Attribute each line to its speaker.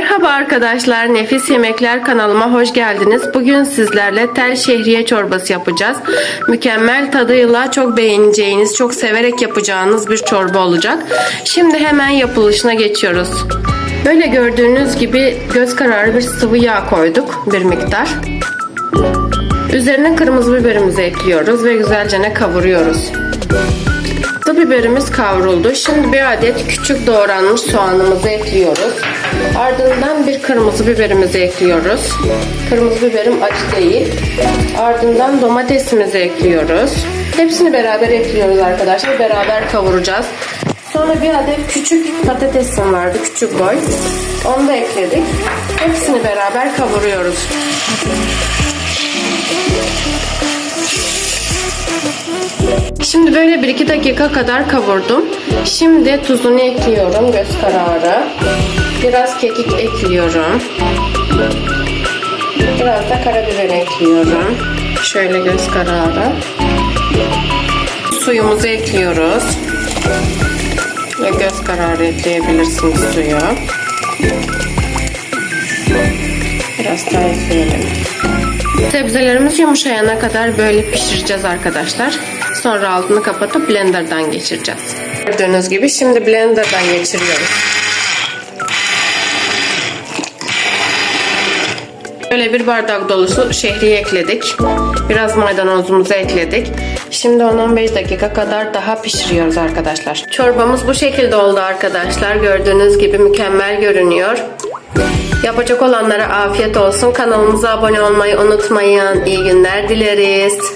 Speaker 1: Merhaba arkadaşlar, Nefis Yemekler kanalıma hoş geldiniz. Bugün sizlerle tel şehriye çorbası yapacağız. Mükemmel tadıyla çok beğeneceğiniz, çok severek yapacağınız bir çorba olacak. Şimdi hemen yapılışına geçiyoruz. Böyle gördüğünüz gibi göz kararı bir sıvı yağ koyduk bir miktar. Üzerine kırmızı biberimizi ekliyoruz ve güzelce ne kavuruyoruz. Pul biberimiz kavruldu. Şimdi bir adet küçük doğranmış soğanımızı ekliyoruz. Ardından bir kırmızı biberimizi ekliyoruz. Kırmızı biberim acı değil. Ardından domatesimizi ekliyoruz. Hepsini beraber ekliyoruz arkadaşlar. Beraber kavuracağız. Sonra bir adet küçük patatesim vardı. Küçük boy. Onu da ekledik. Hepsini beraber kavuruyoruz. Şimdi böyle 1-2 dakika kadar kavurdum. Şimdi tuzunu ekliyorum göz kararı. Biraz kekik ekliyorum. Biraz da karabiber ekliyorum. Şöyle göz kararı. Suyumuzu ekliyoruz. Ve göz kararı ekleyebilirsiniz suyu. Biraz daha ekleyelim. Sebzelerimiz yumuşayana kadar böyle pişireceğiz arkadaşlar. Sonra altını kapatıp blenderdan geçireceğiz. Gördüğünüz gibi şimdi blenderdan geçiriyoruz. Böyle bir bardak dolusu şehriye ekledik. Biraz maydanozumuzu ekledik. Şimdi 10-15 dakika kadar daha pişiriyoruz arkadaşlar. Çorbamız bu şekilde oldu arkadaşlar. Gördüğünüz gibi mükemmel görünüyor. Yapacak olanlara afiyet olsun. Kanalımıza abone olmayı unutmayın. İyi günler dileriz.